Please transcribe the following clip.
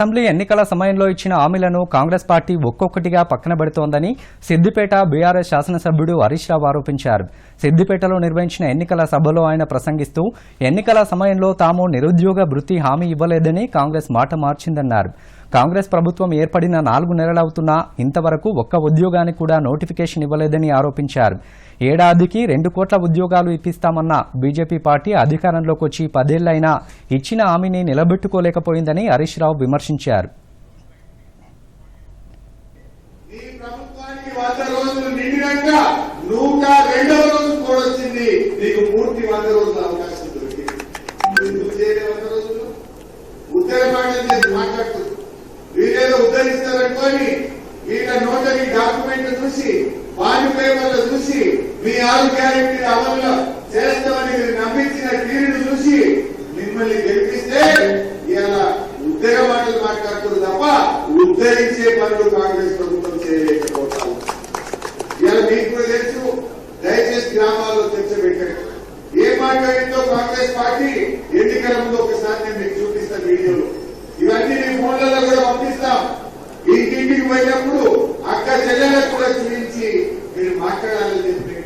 Assembly ఎన్నికల సమయంలో ఇచ్చిన హామీలను కాంగ్రెస్ పార్టీ ఒక్కొక్కటిగా పక్కన పెడుతోందని సిద్దిపేట బీఆర్ఎస్ శాసనసభ్యుడు హరీష్ రావు ఆరోపించారు. సిద్దిపేటలో నిర్వహించిన ఎన్నికల సభలో ఆయన ప్రసంగిస్తూ ఎన్నికల సమయంలో తాము నిరుద్యోగ వృత్తి హామీ ఇవ్వలేదని కాంగ్రెస్ మాట మార్చిందన్నారు. కాంగ్రెస్ ప్రభుత్వం ఏర్పడిన నాలుగు నెలలవుతున్నా ఇంతవరకు ఒక్క ఉద్యోగానికి కూడా నోటిఫికేషన్ ఇవ్వలేదని ఆరోపించారు. ఏడాదికి రెండు కోట్ల ఉద్యోగాలు ఇప్పిస్తామన్న బీజేపీ పార్టీ అధికారంలోకి వచ్చి పదేళ్ళైనా ఇచ్చిన హామీని నిలబెట్టుకోలేకపోయిందని హరీష్ రావు విమర్శించారు. నూట రెండవ రోజు కూడా వచ్చింది. నీకు పూర్తి వంద రోజుల అవకాశం దొరికింది. వంద రోజులు? చేసి వీరేదో ఉద్ధరిస్తారనుకొని వీళ్ళ నోటరీ డాక్యుమెంట్లు చూసి వారి పేపర్లు చూసి మీ ఆరు గ్యారెంటీ అమలు చేస్తామని మీరు నమ్మించిన తీరును చూసి మిమ్మల్ని గెలిపిస్తే ఇలా ఉద్దర మాటలు మాట్లాడుతుంది తప్ప ఉద్ధరించే పనులు కాంగ్రెస్ ప్రభుత్వం చేయలేకపోతాము ఇలా మీకు కూడా తెలుసు దయచేసి గ్రామాల్లో చర్చ పెట్టండి. ఏ మాట్లాడిందో కాంగ్రెస్ పార్టీ ఎన్నికల ముందు ఒకసారి నేను మీకు చూపిస్తాను వీడియోలో. ఇవన్నీ మీ ఫోన్లలో కూడా పంపిస్తాం. ఇంటింటికి పోయినప్పుడు అక్క చెల్లెలకు కూడా చూపించి మీరు మాట్లాడాలని చెప్పి